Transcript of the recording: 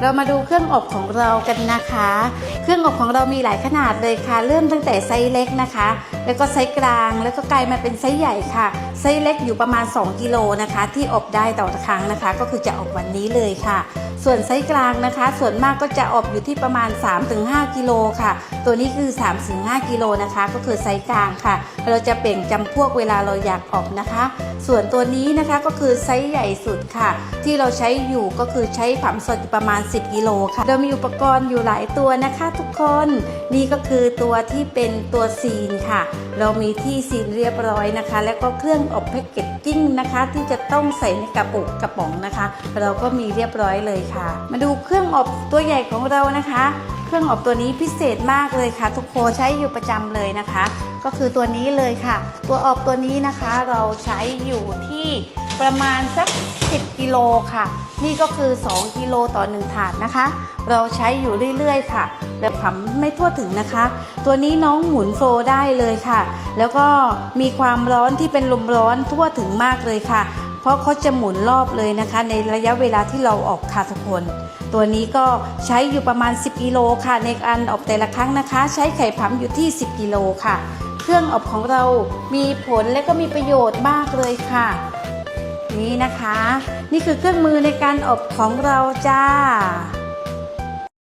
เรามาดูเครื่องอบของเรากันนะคะ เครื่องอบของเรามีหลายขนาดเลยค่ะ เริ่มตั้งแต่ไซส์เล็กนะคะ แล้วก็ไซส์กลาง แล้วก็กลายมาเป็นไซส์ใหญ่ค่ะ ไซส์เล็กอยู่ประมาณ 2 กิโลนะคะ ที่อบได้ต่อครั้งนะคะ ก็คือจะอบวันนี้เลยค่ะ ส่วนไซส์กลางนะคะ ส่วนมากก็จะอบอยู่ที่ประมาณ 3-5 กิโลค่ะ ตัวนี้คือ 3-5 กิโลนะคะ ก็คือไซส์กลางค่ะ เราจะเปลี่ยนจำพวกเวลาเราอยากอบนะคะ ส่วนตัวนี้นะคะก็คือไซส์ใหญ่สุดค่ะ ที่เราใช้อยู่ก็คือใช้ผัมสดประมาณ 10 กิโลค่ะ เรามีอุปกรณ์อยู่หลายตัวนะคะทุกคน นี่ก็คือตัวที่เป็นตัวซีนค่ะ เรามีที่ซีนเรียบร้อยนะคะ แล้วก็เครื่องอบแพ็กเกจจิ้งนะคะ ที่จะต้องใส่ในกระปุกกระป๋องนะคะ เราก็มีเรียบร้อยเลยค่ะ มาดูเครื่องอบตัวใหญ่ของเรานะคะ เครื่องอบตัวนี้พิเศษมากเลยค่ะ ทุกคนใช้อยู่ประจำเลยนะคะ ก็คือตัวนี้เลยค่ะ ตัวอบตัวนี้นะคะเราใช้อยู่ที่ประมาณสัก 10 กิโลค่ะ นี่ก็คือ 2 กิโลต่อ 1 ถาดนะคะ เราใช้อยู่เรื่อยๆ ค่ะแบบผำไม่ทั่วถึงนะคะ ตัวนี้น้องหมุนโฟได้เลยค่ะ แล้วก็มีความร้อนที่เป็นลมร้อนทั่วถึงมากเลยค่ะ เพราะเขาจะหมุนรอบเลยนะคะ ในระยะเวลาที่เราออกค่ะทุกคน ตัวนี้ก็ใช้อยู่ประมาณ 10กิโลค่ะ ในการอบแต่ละครั้งนะคะ ใช้ไข่พัมอยู่ที่ 10กิโลค่ะ เครื่องอบของเรามีผลและก็มีประโยชน์มากเลยค่ะ นี่นะคะ นี่คือเครื่องมือในการอบของเราจ้า